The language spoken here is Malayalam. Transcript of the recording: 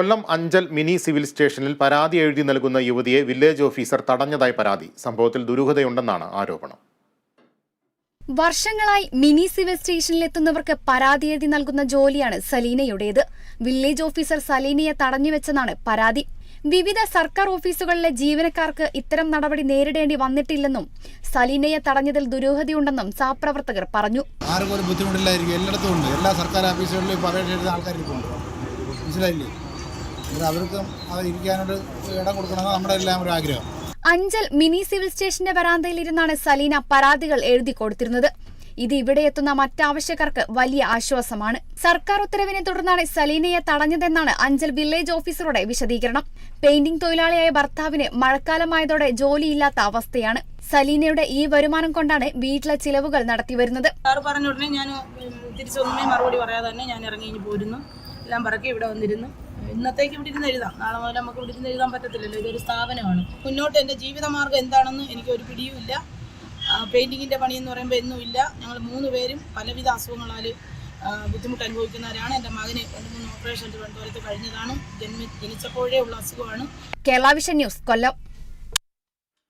കൊല്ലം അഞ്ചൽ മിനി സിവിൽ സ്റ്റേഷനിൽ പരാതി എഴുതി നൽകുന്ന യുവതിയെ വില്ലേജ് ഓഫീസർ തടഞ്ഞതായി പരാതി. സംഭവത്തിൽ ദുരൂഹതയുണ്ടെന്നാണ് ആരോപണം. വർഷങ്ങളായി മിനി സിവിൽ സ്റ്റേഷനിൽ എത്തുന്നവർക്ക് പരാതി എഴുതി നൽകുന്ന ജോലിയാണ് സലീനയുടേത്. വില്ലേജ് ഓഫീസർ സലീനയെ തടഞ്ഞുവെച്ചെന്നാണ് പരാതി. വിവിധ സർക്കാർ ഓഫീസുകളിലെ ജീവനക്കാർക്ക് ഇത്തരം നടപടി നേരിടേണ്ടി വന്നിട്ടില്ലെന്നും സലീനയെ തടഞ്ഞതിൽ ദുരൂഹതയുണ്ടെന്നും സഹപ്രവർത്തകർ പറഞ്ഞു. ആർക്കും ഒരു ബുദ്ധിമുട്ടില്ലായിരിക്കും. എല്ലായിടത്തും ഉണ്ട്. എല്ലാ സർക്കാർ ഓഫീസുകളിലും പരാതി എഴുതുന്ന ആൾക്കാർ ഇപ്പോൾ ഉണ്ട്. മനസ്സിലായില്ലേ? അവർക്കും അത് ഇരിക്കാനൊരു ഇടം കൊടുക്കണമെന്ന് നമ്മുടെ എല്ലാം ഒരു ആഗ്രഹം. അഞ്ചൽ മിനി സിവിൽ സ്റ്റേഷന്റെ വരാന്തയിൽ ഇരുന്നാണ് സലീന പരാതികൾ എഴുതി കൊടുത്തിരുന്നത്. ഇത് ഇവിടെ എത്തുന്ന മറ്റാവശ്യക്കാർക്ക് വലിയ ആശ്വാസമാണ്. സർക്കാർ ഉത്തരവിനെ തുടർന്നാണ് സലീനയെ തടഞ്ഞതെന്നാണ് അഞ്ചൽ വില്ലേജ് ഓഫീസറുടെ വിശദീകരണം. പെയിന്റിംഗ് തൊഴിലാളിയായ ഭർത്താവിന് മഴക്കാലമായതോടെ ജോലിയില്ലാത്ത അവസ്ഥയാണ്. സലീനയുടെ ഈ വരുമാനം കൊണ്ടാണ് വീട്ടിലെ ചിലവുകൾ നടത്തിവരുന്നത്. സാർ പറഞ്ഞ ഉടനെ ഞാൻ തിരിച്ചൊന്നുമേ മറുപടി പറയാതെ തന്നെ ഞാൻ ഇറങ്ങി പോരുന്നു. എല്ലാം പറക്കി ഇവിടെ വന്നിരുന്നു. ഇന്നത്തേക്ക് ഇവിടെ ഇരുന്ന് എഴുതാം. നാളെ മുതൽ നമുക്ക് ഇവിടെ ഇരുന്ന് എഴുതാൻ പറ്റത്തില്ലല്ലോ. ഇതൊരു സ്ഥാപനമാണ്. മുന്നോട്ട് എന്റെ ജീവിതമാർഗം എന്താണെന്ന് എനിക്ക് ഒരു പിടിയുമില്ല പെയിന്റിങ്ങിന്റെ പണിയെന്ന് എന്ന് പറയുമ്പോൾ എന്നുമില്ല ഞങ്ങൾ മൂന്ന് പേരും പലവിധ അസുഖങ്ങളാൽ ബുദ്ധിമുട്ട് അനുഭവിക്കുന്നവരാണ്. എന്റെ മകന് രണ്ട് മൂന്ന് ഓപ്പറേഷൻ തിരുവനന്തപുരത്ത് കഴിഞ്ഞതാണ്. ജന്മി ജനിച്ചപ്പോഴേ ഉള്ള അസുഖമാണ്. Kerala vision news Kollam.